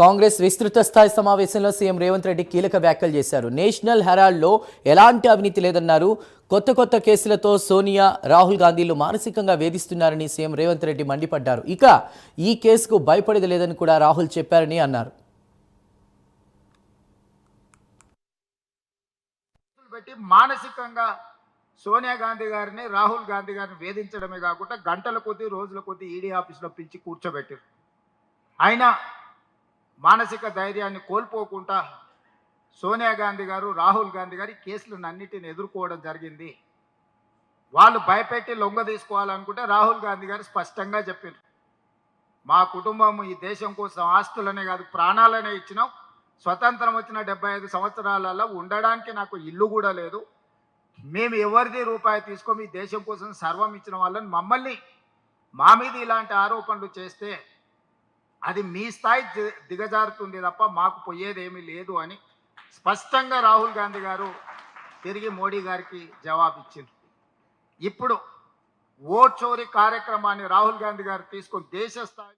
కాంగ్రెస్ విస్తృత స్థాయి సమావేశంలో సీఎం రేవంత్ రెడ్డి కీలక వ్యాఖ్యలు చేశారు. నేషనల్ హెరాల్డ్లో ఎలాంటి అవినీతి లేదన్నారు. కొత్త కొత్త కేసులతో సోనియా రాహుల్ గాంధీలు మానసికంగా వేధిస్తున్నారని సీఎం రేవంత్ రెడ్డి మండిపడ్డారు. ఇక ఈ కేసుకు భయపడేది లేదని కూడా రాహుల్ చెప్పారని అన్నారు. పెట్టి మానసికంగా సోనియా గాంధీ గారిని రాహుల్ గాంధీ గారిని వేధించడమే కాకుండా గంటల కొద్దీ రోజుల కొద్దీ ఈడీ ఆఫీస్లో పిలిచి కూర్చోబెట్టారు. అయినా మానసిక ధైర్యాన్ని కోల్పోకుండా సోనియా గాంధీ గారు రాహుల్ గాంధీ గారి కేసులను అన్నిటిని ఎదుర్కోవడం జరిగింది. వాళ్ళు భయపెట్టి లొంగ తీసుకోవాలనుకుంటే రాహుల్ గాంధీ గారు స్పష్టంగా చెప్పారు మా కుటుంబం ఈ దేశం కోసం ఆస్తులనే కాదు ప్రాణాలనే ఇచ్చినాం. స్వతంత్రం వచ్చిన డెబ్బై ఐదు సంవత్సరాలలో ఉండడానికి నాకు ఇల్లు కూడా లేదు. మేము ఎవరిది రూపాయి తీసుకొని ఈ దేశం కోసం సర్వం ఇచ్చిన వాళ్ళని మమ్మల్ని మా మీద ఇలాంటి ఆరోపణలు చేస్తే అది మీ స్థాయి దిగజారుతుంది తప్ప మాకు పోయేదేమీ లేదు అని స్పష్టంగా రాహుల్ గాంధీ గారు తిరిగి మోడీ గారికి జవాబిచ్చింది ఇప్పుడు ఓట్ చోరీ కార్యక్రమాన్ని రాహుల్ గాంధీ గారు తీసుకొని దేశ స్థాయి